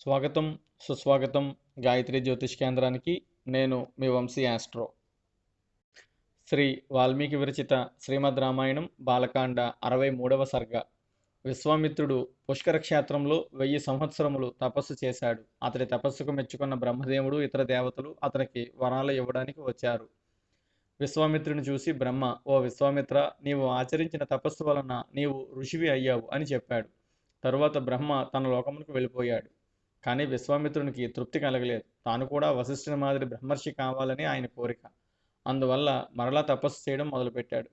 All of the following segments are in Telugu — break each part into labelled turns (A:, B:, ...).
A: స్వాగతం సుస్వాగతం గాయత్రి జ్యోతిష్ కేంద్రానికి. నేను మీ వంశీ ఆస్ట్రో. శ్రీ వాల్మీకి విరచిత శ్రీమద్ రామాయణం బాలకాండ అరవై మూడవ సర్గ. విశ్వామిత్రుడు పుష్కర క్షేత్రంలో వెయ్యి సంవత్సరములు తపస్సు చేశాడు. అతడి తపస్సుకు మెచ్చుకున్న బ్రహ్మదేవుడు ఇతర దేవతలు అతనికి వరాలు ఇవ్వడానికి వచ్చారు. విశ్వామిత్రుని చూసి బ్రహ్మ ఓ విశ్వామిత్ర నీవు ఆచరించిన తపస్సు వలన నీవు ఋషివి అయ్యావు అని చెప్పాడు. తరువాత బ్రహ్మ తన లోకమునకు వెళ్ళిపోయాడు. కానీ విశ్వామిత్రునికి తృప్తి కలగలేదు. తాను కూడా వశిష్ఠుని మాదిరి బ్రహ్మర్షి కావాలని ఆయన కోరిక. అందువల్ల మరలా తపస్సు చేయడం మొదలుపెట్టాడు.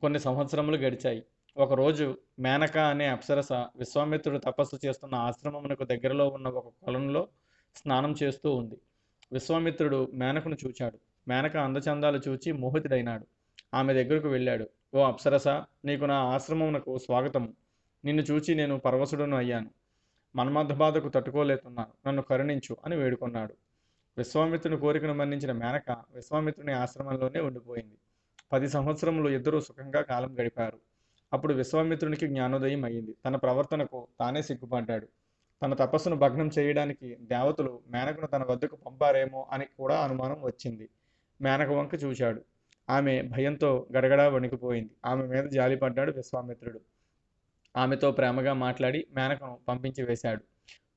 A: కొన్ని సంవత్సరములు గడిచాయి. ఒకరోజు మేనక అనే అప్సరస విశ్వామిత్రుడు తపస్సు చేస్తున్న ఆశ్రమమునకు దగ్గరలో ఉన్న ఒక కొలంలో స్నానం చేస్తూ ఉంది. విశ్వామిత్రుడు మేనకను చూచాడు. మేనక అందచందాలు చూచి మోహితుడైనాడు. ఆమె దగ్గరకు వెళ్ళాడు. ఓ అప్సరస నీకు నా ఆశ్రమమునకు స్వాగతము. నిన్ను చూచి నేను పరవశుడును అయ్యాను. మన్మథ బాధకు తట్టుకోలేతున్నాను నన్ను కరుణించు అని వేడుకొన్నాడు. విశ్వామిత్రుని కోరికను మన్నించిన మేనక విశ్వామిత్రుని ఆశ్రమంలోనే ఉండిపోయింది. పది సంవత్సరములు ఇద్దరూ సుఖంగా కాలం గడిపారు. అప్పుడు విశ్వామిత్రునికి జ్ఞానోదయం అయ్యింది. తన ప్రవర్తనకు తానే సిగ్గుపడ్డాడు. తన తపస్సును భగ్నం చేయడానికి దేవతలు మేనకును తన వద్దకు పంపారేమో అని కూడా అనుమానం వచ్చింది. మేనక వంక చూశాడు. ఆమె భయంతో గడగడా వణికిపోయింది. ఆమె మీద జాలిపడ్డాడు విశ్వామిత్రుడు. ఆమెతో ప్రేమగా మాట్లాడి మేనకను పంపించి వేశాడు.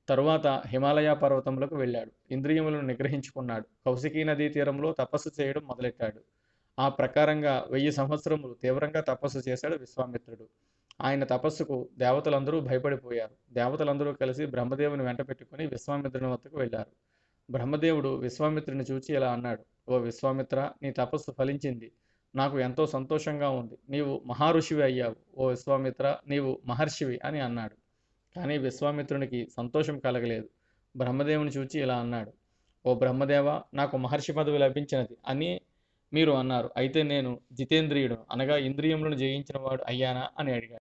A: తరువాత హిమాలయ పర్వతములకు వెళ్ళాడు. ఇంద్రియములను నిగ్రహించుకున్నాడు. కౌశికీ నదీ తీరంలో తపస్సు చేయడం మొదలెట్టాడు. ఆ ప్రకారంగా వెయ్యి సంవత్సరములు తీవ్రంగా తపస్సు చేశాడు విశ్వామిత్రుడు. ఆయన తపస్సుకు దేవతలందరూ భయపడిపోయారు. దేవతలందరూ కలిసి బ్రహ్మదేవుని వెంట పెట్టుకుని విశ్వామిత్రుని వద్దకు వెళ్ళారు. బ్రహ్మదేవుడు విశ్వామిత్రుని చూచి ఇలా అన్నాడు. ఓ విశ్వామిత్ర నీ తపస్సు ఫలించింది. నాకు ఎంతో సంతోషంగా ఉంది. నీవు మహారుషివి అయ్యావు. ఓ విశ్వామిత్ర నీవు మహర్షివి అని అన్నాడు. కానీ విశ్వామిత్రునికి సంతోషం కలగలేదు. బ్రహ్మదేవుని చూచి ఇలా అన్నాడు. ఓ బ్రహ్మదేవ నాకు మహర్షి పదవి లభించినది అని మీరు అన్నారు. అయితే నేను జితేంద్రియుడు అనగా ఇంద్రియములను జయించిన వాడు అయ్యానా అని అడిగాడు.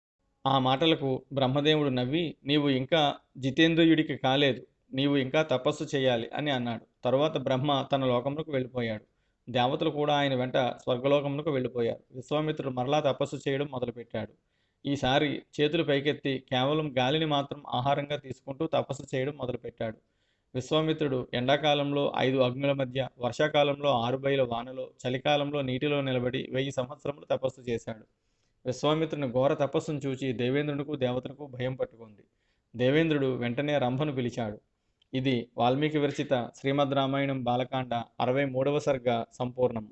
A: ఆ మాటలకు బ్రహ్మదేవుడు నవ్వి నీవు ఇంకా జితేంద్రియుడికి కాలేదు. నీవు ఇంకా తపస్సు చేయాలి అని అన్నాడు. తరువాత బ్రహ్మ తన లోకములకు వెళ్ళిపోయాడు. దేవతలు కూడా ఆయన వెంట స్వర్గలోకములకు వెళ్ళిపోయారు. విశ్వామిత్రుడు మరలా తపస్సు చేయడం మొదలుపెట్టాడు. ఈసారి చేతులు పైకెత్తి కేవలం గాలిని మాత్రం ఆహారంగా తీసుకుంటూ తపస్సు చేయడం మొదలుపెట్టాడు. విశ్వామిత్రుడు ఎండాకాలంలో ఐదు అగ్నుల మధ్య వర్షాకాలంలో ఆరు బయల వానలో చలికాలంలో నీటిలో నిలబడి వెయ్యి సంవత్సరములు తపస్సు చేశాడు. విశ్వామిత్రుని ఘోర తపస్సును చూచి దేవేంద్రునికు దేవతలకు భయం పట్టుకుంది. దేవేంద్రుడు వెంటనే రంభను పిలిచాడు. ఇది వాల్మీకి విరచిత శ్రీమద్ రామాయణం బాలకాండ అరవై మూడవ సర్గ సంపూర్ణం.